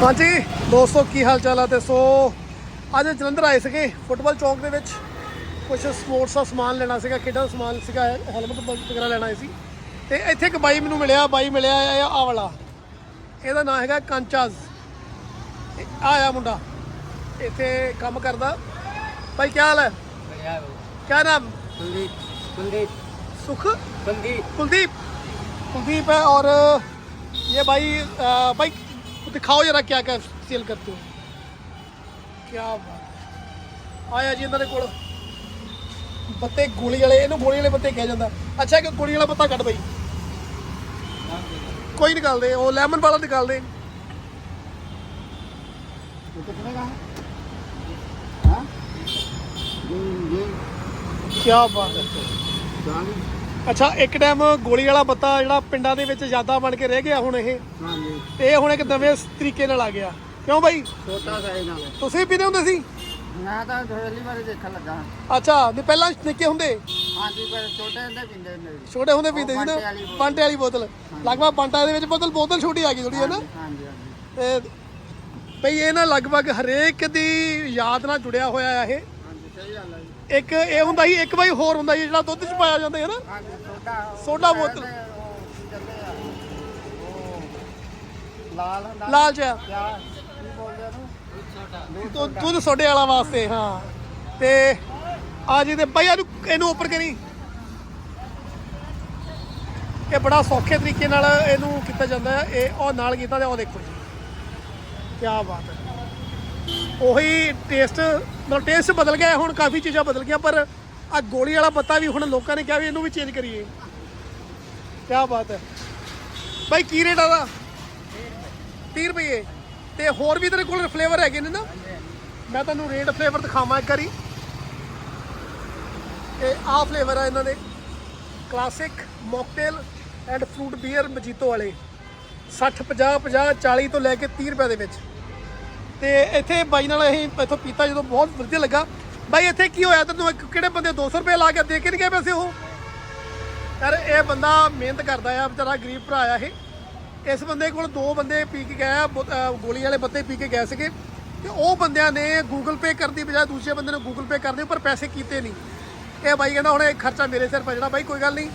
ਹਾਂਜੀ ਦੋਸਤੋ ਕੀ ਹਾਲ ਚਾਲ ਆ ਤੇ ਸੋ ਅੱਜ ਜਲੰਧਰ ਆਏ ਸੀਗੇ ਫੁੱਟਬਾਲ ਚੌਂਕ ਦੇ ਵਿੱਚ ਕੁਝ ਸਪੋਰਟਸ ਦਾ ਸਮਾਨ ਲੈਣਾ ਸੀਗਾ ਖੇਡਾਂ ਦਾ ਸਮਾਨ ਸੀਗਾ ਹੈਲਮਟ ਵਗੈਰਾ ਲੈਣਾ ਆਏ ਸੀ ਤੇ ਇੱਥੇ ਇੱਕ ਬਾਈ ਮੈਨੂੰ ਮਿਲਿਆ ਬਾਈ ਮਿਲਿਆ ਆ ਆ ਵਾਲਾ ਇਹਦਾ ਨਾਮ ਹੈਗਾ ਕਾਂਚਾਜ਼ ਇਹ ਆ ਆ ਮੁੰਡਾ ਇੱਥੇ ਕੰਮ ਕਰਦਾ ਬਾਈ ਕੀ ਹਾਲ ਹੈ बढ़िया है वो। क्या नाम कुलदीप कुलदीप सुख कुलदीप कुलदीप कुलदीप है और ये भाई अ, भाई दिखाओ जरा क्या क्या सेल करते हो क्या बात ਆਇਆ ਜੀ ਇਹਨਾਂ ਦੇ ਕੋਲ ਪੱਤੇ ਗੋਲੀ ਵਾਲੇ ਇਹਨੂੰ ਗੋਲੀ ਵਾਲੇ ਪੱਤੇ ਕਿਹਾ ਜਾਂਦਾ ਅੱਛਾ ਕਿ ਗੋਲੀ ਵਾਲਾ ਪੱਤਾ ਕੱਢ ਬਈ ਕੋਈ ਨਿਕਾਲ ਦੇ ਉਹ ਲੈਮਨ ਵਾਲਾ ਨਿਕਾਲ ਦੇ ये कितने का है ਅੱਛਾ ਇੱਕ ਟਾਈਮ ਗੋਲੀ ਵਾਲਾ ਬੱਤਾ ਜਿਹੜਾ ਪਿੰਡਾਂ ਦੇ ਵਿੱਚ ਯਾਦਾਂ ਬਣ ਕੇ ਰਹਿ ਗਿਆ ਹੁਣ ਇਹ। ਹਾਂਜੀ। ਇਹ ਹੁਣ ਇੱਕ ਨਵੇਂ ਤਰੀਕੇ ਨਾਲ ਆ ਗਿਆ। ਕਿਉਂ ਬਾਈ? ਛੋਟਾ ਸਾਈਜ਼ ਨਾਲ। ਤੁਸੀਂ ਪੀਂਦੇ ਹੁੰਦੇ ਸੀ? ਮੈਂ ਤਾਂ ਪਹਿਲੀ ਵਾਰ ਦੇਖਣ ਲੱਗਾ। ਅੱਛਾ ਨਹੀਂ ਪਹਿਲਾਂ ਨਿੱਕੇ ਹੁੰਦੇ? ਹਾਂਜੀ ਪਰ ਛੋਟੇ ਹੁੰਦੇ ਪੀਂਦੇ ਹੁੰਦੇ ਸੀ। ਛੋਟੇ ਹੁੰਦੇ ਪੀਂਦੇ ਸੀ ਨਾ? ਬੋਤਲ। ਪੰਟੇ ਵਾਲੀ ਬੋਤਲ। ਲਗਭਗ ਪੰਟਾ ਦੇ ਵਿੱਚ ਬੋਤਲ ਬੋਤਲ ਛੋਟੀ ਆ ਗਈ ਥੋੜੀ ਹੈ ਨਾ? ਹਾਂਜੀ ਹਾਂਜੀ। ਤੇ ਬਈ ਇਹ ਨਾ ਲਗਭਗ ਹਰੇਕ ਦੀ ਯਾਦ ਨਾਲ ਜੁੜਿਆ ਹੋਇਆ ਆ ਇਹ। ਇੱਕ ਇਹ ਹੁੰਦਾ ਜੀ ਇੱਕ ਬਾਈ ਹੋਰ ਹੁੰਦਾ ਜਿਹੜਾ ਦੁੱਧ ਚ ਪਾਇਆ ਜਾਂਦਾ ਹੈ ਨਾ। ਸੋਡਾ ਬੋਤਲ। ਲਾਲ ਹੁੰਦਾ। ਲਾਲ ਚ ਕੀ ਬੋਲਦੇ ਉਹਨੂੰ? ਦੁੱਧ ਸੋਡੇ ਵਾਲਾ ਵਾਸਤੇ ਹਾਂ। ਤੇ ਆ ਜੀ ਤੇ ਬਾਈ ਇਹਨੂੰ ਇਹਨੂੰ ਉੱਪਰ ਕਰੀ। ਇਹ ਬੜਾ ਸੌਖੇ ਤਰੀਕੇ ਨਾਲ ਇਹਨੂੰ ਕੀਤਾ ਜਾਂਦਾ ਹੈ। ਇਹ ਉਹ ਨਾਲ ਕੀਤਾ ਤੇ ਉਹ ਦੇਖੋ ਜੀ। ਕੀ ਬਾਤ ਹੈ। ਉਹੀ ਟੇਸਟ ਮਤਲਬ ਟੇਸਟ ਬਦਲ ਗਿਆ, ਹੁਣ ਕਾਫੀ ਚੀਜ਼ਾਂ ਬਦਲ ਗਈਆਂ, ਪਰ ਆ ਗੋਲੀ ਵਾਲਾ ਪੱਤਾ ਵੀ ਹੁਣ ਲੋਕਾਂ ਨੇ ਕਿਹਾ ਵੀ ਇਹਨੂੰ ਵੀ ਚੇਂਜ ਕਰੀਏ। ਕੀ ਬਾਤ ਹੈ। ਭਾਈ ਕੀ ਰੇਟ ਆਦਾ 30 ਰੁਪਏ ਤੇ ਹੋਰ ਵੀ ਤੇਰੇ ਕੋਲ ਫਲੇਵਰ ਹੈਗੇ ਨੇ ਨਾ? ਮੈਂ ਤੁਹਾਨੂੰ ਰੇਡ ਫਲੇਵਰ ਦਿਖਾਵਾਂ ਇੱਕ ਵਾਰੀ। ਇਹ ਆਹ ਫਲੇਵਰ ਆ ਇਹਨਾਂ ਦੇ। Classic mocktail and fruit beer mojito ਵਾਲੇ। 60 50 50 40 ਤੋਂ ਲੈ ਕੇ 30 ਰੁਪਏ ਦੇ ਵਿੱਚ। ਤੇ ਇੱਥੇ ਬਾਈ ਨਾਲ ਅਸੀਂ ਇੱਥੋਂ ਪੀਤਾ ਜਦੋਂ ਬਹੁਤ ਵਧੀਆ ਲੱਗਾ। ਬਾਈ, ਇੱਥੇ ਕੀ ਹੋਇਆ? ਤੈਨੂੰ ਕਿਹੜੇ ਬੰਦੇ 200 ਰੁਪਏ ਲਾ ਕੇ ਦੇ ਕੇ ਨਹੀਂ ਗਏ ਪੈਸੇ ਉਹ? ਯਾਰ, ਇਹ ਬੰਦਾ ਮਿਹਨਤ ਕਰਦਾ ਆ, ਵਿਚਾਰਾ ਗਰੀਬ ਭਰਾ ਆ ਇਹ। ਇਸ ਬੰਦੇ ਕੋਲ ਦੋ ਬੰਦੇ ਪੀ ਕੇ ਗਏ ਆ, ਬੋ- ਗੋਲੀ ਵਾਲੇ ਬੱਤੇ ਪੀ ਕੇ ਗਏ ਸੀਗੇ। ਤੇ ਉਹ ਬੰਦਿਆਂ ਨੇ ਗੂਗਲ ਪੇ ਕਰਦੀ ਬਜਾਏ ਦੂਸਰੇ ਬੰਦੇ ਨੂੰ ਗੂਗਲ ਪੇ ਕਰਦੇ, ਪਰ ਪੈਸੇ ਕੀਤੇ ਨਹੀਂ। ਇਹ ਬਾਈ ਕਹਿੰਦਾ, ਹੁਣ ਇਹ ਖਰਚਾ ਮੇਰੇ ਸਿਰ ਪੈ ਜਾਣਾ ਬਾਈ, ਕੋਈ ਗੱਲ ਨਹੀਂ।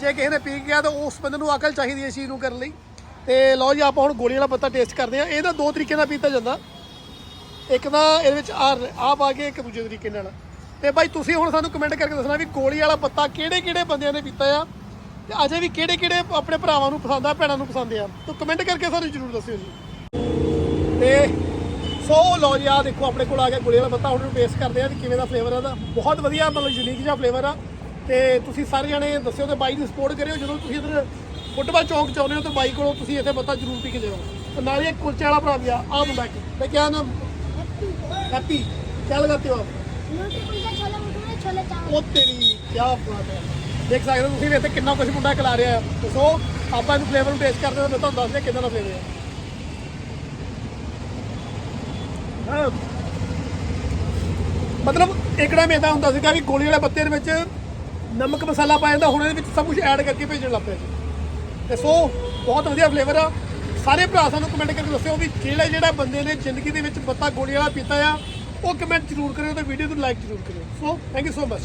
ਜੇ ਕਿਸੇ ਨੇ ਪੀ ਕੇ ਗਿਆ ਤਾਂ ਉਸ ਬੰਦੇ ਨੂੰ ਅਕਲ ਚਾਹੀਦੀ ਹੈ ਇਸ ਚੀਜ਼ ਨੂੰ ਕਰਨ ਲਈ। ਤੇ ਲਓ ਜੀ, ਆਪਾਂ ਹੁਣ ਗੋਲੀ ਵਾਲਾ ਪੱਤਾ ਟੇਸਟ ਕਰਦੇ ਆ ਇਹ ਤਾਂ ਦੋ ਤਰੀਕੇ ਨਾਲ ਪੀਤਾ ਜਾਂਦਾ। ਇੱਕ ਤਾਂ ਇਹਦੇ ਵਿੱਚ ਆ ਆ ਪਾ ਕੇ ਇੱਕ ਦੂਜੇ ਤਰੀਕੇ ਨਾਲ। ਤੇ ਬਾਈ ਤੁਸੀਂ ਹੁਣ ਸਾਨੂੰ ਕਮੈਂਟ ਕਰਕੇ ਦੱਸਣਾ ਵੀ ਗੋਲੀ ਵਾਲਾ ਪੱਤਾ ਕਿਹੜੇ ਕਿਹੜੇ ਬੰਦਿਆਂ ਨੇ ਪੀਤਾ ਆ। ਤੇ ਅਜੇ ਵੀ ਕਿਹੜੇ ਕਿਹੜੇ ਆਪਣੇ ਭਰਾਵਾਂ ਨੂੰ ਪਸੰਦ ਆ, ਭੈਣਾਂ ਨੂੰ ਪਸੰਦ ਆ। ਤਾਂ ਕਮੈਂਟ ਕਰਕੇ ਸਾਨੂੰ ਜਰੂਰ ਦੱਸਿਓ ਜੀ। ਤੇ ਸੋ ਲਓ ਜੀ ਆ ਦੇਖੋ ਆਪਣੇ ਕੋਲ ਆ ਗਿਆ ਗੋਲੀ ਵਾਲਾ ਪੱਤਾ। ਹੁਣ ਨੂੰ ਟੇਸਟ ਕਰਦੇ ਆ ਵੀ ਕਿਵੇਂ ਦਾ ਫਲੇਵਰ ਆ ਇਹਦਾ ਬਹੁਤ ਵਧੀਆ, ਮਤਲਬ ਯੂਨੀਕ ਜਿਹਾ ਫਲੇਵਰ ਆ। ਤੇ ਤੁਸੀਂ ਸਾਰੇ ਜਣੇ ਦੱਸਿਓ ਤੇ ਬਾਈ ਨੂੰ ਸਪੋਰਟ ਕਰਿਓ। ਜਦੋਂ ਤੁਸੀਂ ਇਧਰ ਫੁੱਟਬਾਲ ਚੌਂਕ ਚ ਆਉਂਦੇ ਹੋ ਤਾਂ ਬਾਈ ਕੋਲੋਂ ਤੁਸੀਂ ਇੱਥੇ ਪੱਤਾ ਜਰੂਰ ਪੀ ਕੇ ਜਾਓ ਤੇ ਨਾਲ ਹੀ ਇੱਕ ਕੁਲਚੇ ਵਾਲਾ ਭਰਾ ਵੀ ਆ ਆ ਮੁੰਡਾ ਇੱਕ। ਤੇ ਕਿਆ ਨਾਮ? हैप्पी क्या लगाते हो आप रोटी कुलचा छोले भटूरे छोले चावल ਉਹ ਤੇਰੀ ਕੀ ਬਾਤ ਹੈ ਦੇਖ ਸਕਦੇ ਹੋ ਤੁਸੀਂ ਵੀ ਇੱਥੇ ਕਿੰਨਾ ਕੁਝ ਮੁੰਡਾ ਖਿਲਾ ਰਿਹਾ ਹੈ ਤੇ ਸੋ ਆਪਾਂ ਇਹਨੂੰ ਫਲੇਵਰ ਨੂੰ ਟੇਸਟ ਕਰਦੇ ਹਾਂ ਮੈਂ ਤੁਹਾਨੂੰ ਦੱਸਦੇ ਕਿੰਨਾ ਦਾ ਫਲੇਵਰ ਹੈ ਹਾਂ। ਮਤਲਬ ਇੱਕ ਟਾਈਮ ਇਦਾਂ ਹੁੰਦਾ ਸੀਗਾ ਵੀ ਗੋਲੀ ਵਾਲੇ ਪੱਤੇ ਦੇ ਵਿੱਚ ਨਮਕ ਮਸਾਲਾ ਪਾਇਆ ਜਾਂਦਾ ਹੁਣ ਇਹਦੇ ਵਿੱਚ ਸਭ ਕੁਝ ਐਡ ਕਰਕੇ ਭੇਜਣ ਲੱਗ ਪਿਆ ਜੀ ਤੇ ਸੋ ਬਹੁਤ ਵਧੀਆ ਫਲੇਵਰ ਆ ਸਾਰੇ ਭਰਾ ਸਾਨੂੰ ਕਮੈਂਟ ਕਰਕੇ ਦੱਸਿਓ ਵੀ ਕਿਹੜੇ ਜਿਹੜਾ ਬੰਦੇ ਨੇ ਜ਼ਿੰਦਗੀ ਦੇ ਵਿੱਚ ਬੱਤਾ ਗੋਲੀ ਵਾਲਾ ਪੀਤਾ ਆ, ਉਹ ਕਮੈਂਟ ਜ਼ਰੂਰ ਕਰਿਓ ਤੇ ਵੀਡੀਓ ਨੂੰ ਲਾਈਕ ਜ਼ਰੂਰ ਕਰਿਓ। So thank you so much